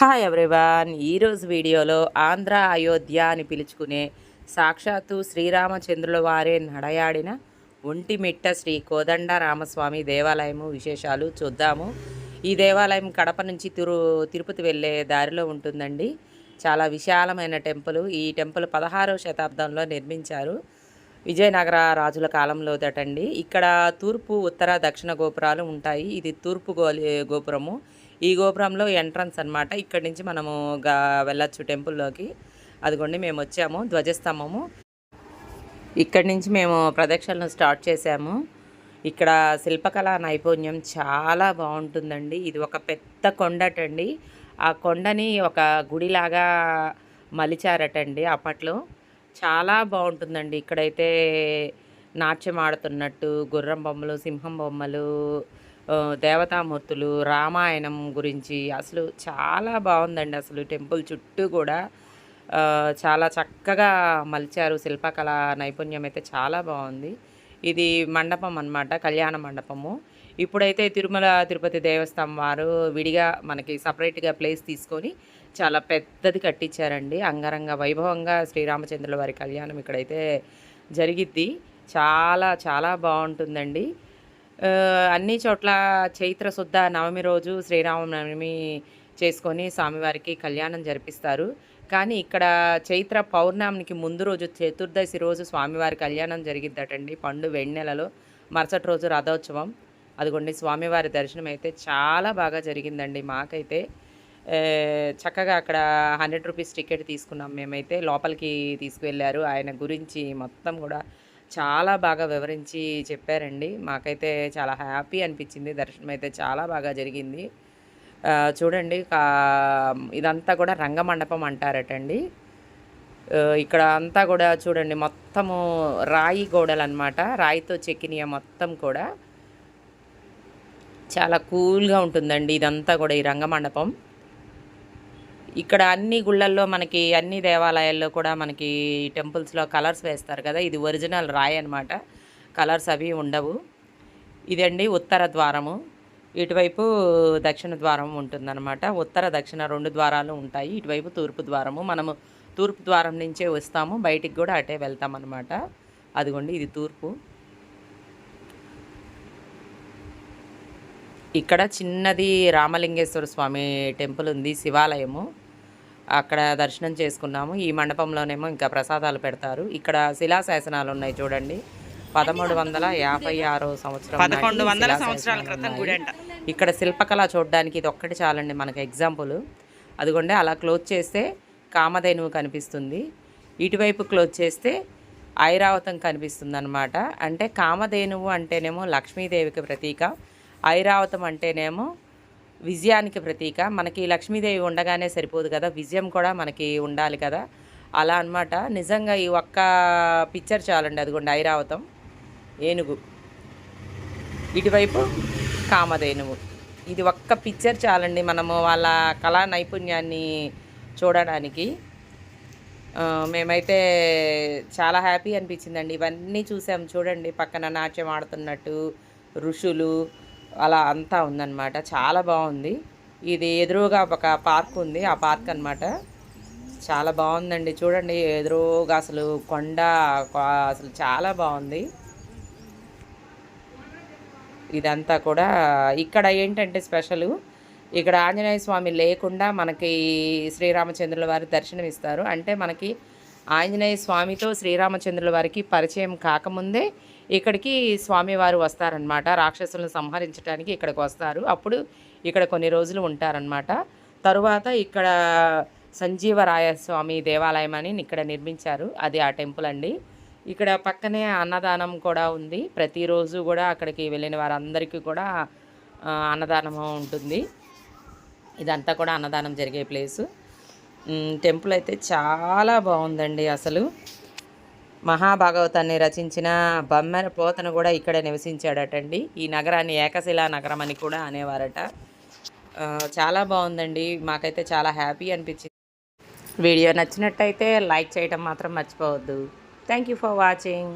Hi everyone ఈరోజు వీడియోలో ఆంధ్ర అయోధ్య అని పిలుచుకునే సాక్షాత్తు శ్రీరామచంద్రుల వారే నడయాడిన ఒంటిమిట్ట శ్రీ కోదండ రామస్వామి దేవాలయము విశేషాలు చూద్దాము. ఈ దేవాలయం కడప నుంచి తిరు తిరుపతి వెళ్ళే దారిలో ఉంటుందండి. చాలా విశాలమైన టెంపుల్. ఈ టెంపుల్ పదహారవ శతాబ్దంలో నిర్మించారు. విజయనగర రాజుల కాలంలో దటండి ఇక్కడ తూర్పు ఉత్తర దక్షిణ గోపురాలు ఉంటాయి. ఇది తూర్పు గోపురము. ఈ గోపురంలో ఎంట్రన్స్ అనమాట ఇక్కడి నుంచి మనము వెళ్ళొచ్చు టెంపుల్లోకి అదిగోండి మేము వచ్చాము ధ్వజస్తంభము. ఇక్కడి నుంచి మేము ప్రదక్షిణలు స్టార్ట్ చేసాము. ఇక్కడ శిల్పకళా నైపుణ్యం చాలా బాగుంటుందండి. ఇది ఒక పెద్ద కొండటండి. ఆ కొండని ఒక గుడిలాగా మలిచారటండి అప్పట్లో. చాలా బాగుంటుందండి. ఇక్కడైతే నాట్యం ఆడుతున్నట్టు గుర్రం బొమ్మలు సింహం బొమ్మలు దేవతామూర్తులు రామాయణం గురించి అసలు చాలా బాగుందండి. అసలు టెంపుల్ చుట్టూ కూడా చాలా చక్కగా మలిచారు. శిల్పకళ నైపుణ్యం అయితే చాలా బాగుంది. ఇది మండపం అన్నమాట కళ్యాణ మండపము. ఇప్పుడైతే తిరుమల తిరుపతి దేవస్థానం వారు విడిగా మనకి సపరేట్గా ప్లేస్ తీసుకొని చాలా పెద్దది కట్టించారండి. అంగరంగ వైభవంగా శ్రీరామచంద్రుల వారి కళ్యాణం ఇక్కడైతే జరిగిద్ది. చాలా చాలా బాగుంటుందండి. అన్ని చోట్ల చైత్ర శుద్ధ నవమి రోజు శ్రీరామనవమి చేసుకొని స్వామివారికి కళ్యాణం జరిపిస్తారు. కానీ ఇక్కడ చైత్ర పౌర్ణమికి ముందు రోజు చతుర్దశి రోజు స్వామివారి కళ్యాణం జరిగిద్దటండి. పండు వెన్నెలలో మరుసటి రోజు రథోత్సవం. అదిగోండి స్వామివారి దర్శనం అయితే చాలా బాగా జరిగిందండి మాకైతే. చక్కగా అక్కడ హండ్రెడ్ రూపీస్ టికెట్ తీసుకున్నాం మేమైతే. లోపలికి తీసుకువెళ్ళారు. ఆయన గురించి మొత్తం కూడా చాలా బాగా వివరించి చెప్పారండి. మాకైతే చాలా హ్యాపీ అనిపించింది. దర్శనం అయితే చాలా బాగా జరిగింది. చూడండి కా- ఇదంతా కూడా రంగమండపం అంటారటండి. ఇక్కడ అంతా కూడా చూడండి మొత్తము రాయి గోడలు అనమాట రాయితో చెక్కినవి మొత్తం కూడా. చాలా కూల్గా ఉంటుందండి ఇదంతా కూడా ఈ రంగమండపం. ఇక్కడ అన్ని గుళ్ళల్లో మనకి అన్ని దేవాలయాల్లో కూడా మనకి టెంపుల్స్లో కలర్స్ వేస్తారు కదా ఇది ఒరిజినల్ రాయి అనమాట కలర్స్ అవి ఉండవు. ఇదండి ఉత్తర ద్వారము. ఇటువైపు దక్షిణ ద్వారం ఉంటుందన్నమాట. ఉత్తర దక్షిణ రెండు ద్వారాలు ఉంటాయి. ఇటువైపు తూర్పు ద్వారము. మనము తూర్పు ద్వారం నుంచే వస్తాము. బయటికి కూడా అటే వెళ్తామన్నమాట. అదిగోండి ఇది తూర్పు. ఇక్కడ చిన్నది రామలింగేశ్వర స్వామి టెంపుల్ ఉంది శివాలయము. అక్కడ దర్శనం చేసుకున్నాము. ఈ మండపంలోనేమో ఇంకా ప్రసాదాలు పెడతారు. ఇక్కడ శిలాశాసనాలు ఉన్నాయి చూడండి. పదమూడు వందల యాభై ఆరో సంవత్సరం పదకొండు వందల సంవత్సరాల క్రితం గుడి ఉన్నాయి. అంట ఇక్కడ శిల్పకళ చూడడానికి ఇది ఒక్కటి చాలండి మనకు ఎగ్జాంపుల్. అదిగోండి అలా క్లోజ్ చేస్తే కామధేనువు కనిపిస్తుంది. ఇటువైపు క్లోజ్ చేస్తే ఐరావతం కనిపిస్తుంది అనమాట అంటే కామధేనువు అంటేనేమో లక్ష్మీదేవికి ప్రతీక. ఐరావతం అంటేనేమో విజయానికి ప్రతీక. మనకి లక్ష్మీదేవి ఉండగానే సరిపోదు కదా విజయం కూడా మనకి ఉండాలి కదా. అలా అన్నమాట. నిజంగా ఈ ఒక్క పిక్చర్ చాలండి అదిగోండి ఐరావతం ఏనుగు. ఇటువైపు కామధేనువు. ఇది ఒక్క పిక్చర్ చాలండి మనము వాళ్ళ కళా నైపుణ్యాన్ని చూడడానికి. మేమైతే చాలా హ్యాపీ అనిపించిందండి. ఇవన్నీ చూసాం చూడండి పక్కన నాట్యం ఆడుతున్నట్టు ఋషులు అలా అంతా ఉందన్నమాట. చాలా బాగుంది. ఇది ఎదురుగా ఒక పార్క్ ఉంది. ఆ పార్క్ అన్నమాట. చాలా బాగుందండి. చూడండి ఎదురుగా అసలు కొండ అసలు చాలా బాగుంది. ఇదంతా కూడా ఇక్కడ ఏంటంటే స్పెషల్? ఇక్కడ ఆంజనేయ స్వామి లేకుండా మనకి శ్రీరామచంద్రుల వారి దర్శనం ఇస్తారు అంటే మనకి ఆంజనేయ స్వామితో శ్రీరామచంద్రుల వారికి పరిచయం కాకముందే ఇక్కడికి స్వామివారు వస్తారనమాట రాక్షసులను సంహరించడానికి ఇక్కడికి వస్తారు. అప్పుడు ఇక్కడ కొన్ని రోజులు ఉంటారనమాట తరువాత ఇక్కడ సంజీవరాయ స్వామి దేవాలయం అని ఇక్కడ నిర్మించారు. అది ఆ టెంపుల్ అండి. ఇక్కడ పక్కనే అన్నదానం కూడా ఉంది. ప్రతిరోజు కూడా అక్కడికి వెళ్ళిన వారందరికీ కూడా అన్నదానం అన్నదానము ఉంటుంది. ఇదంతా కూడా అన్నదానం జరిగే ప్లేసు. టెంపుల్ అయితే చాలా బాగుందండి అసలు. మహాభాగవతాన్ని రచించిన బమ్మెర పోతను కూడా ఇక్కడే నివసించాడటండి. ఈ నగరాన్ని ఏకశిలా నగరం అని కూడా అనేవారట. చాలా బాగుందండి. మాకైతే చాలా హ్యాపీ అనిపించింది. వీడియో నచ్చినట్టయితే లైక్ చేయడం మాత్రం మర్చిపోవద్దు. Thank you for watching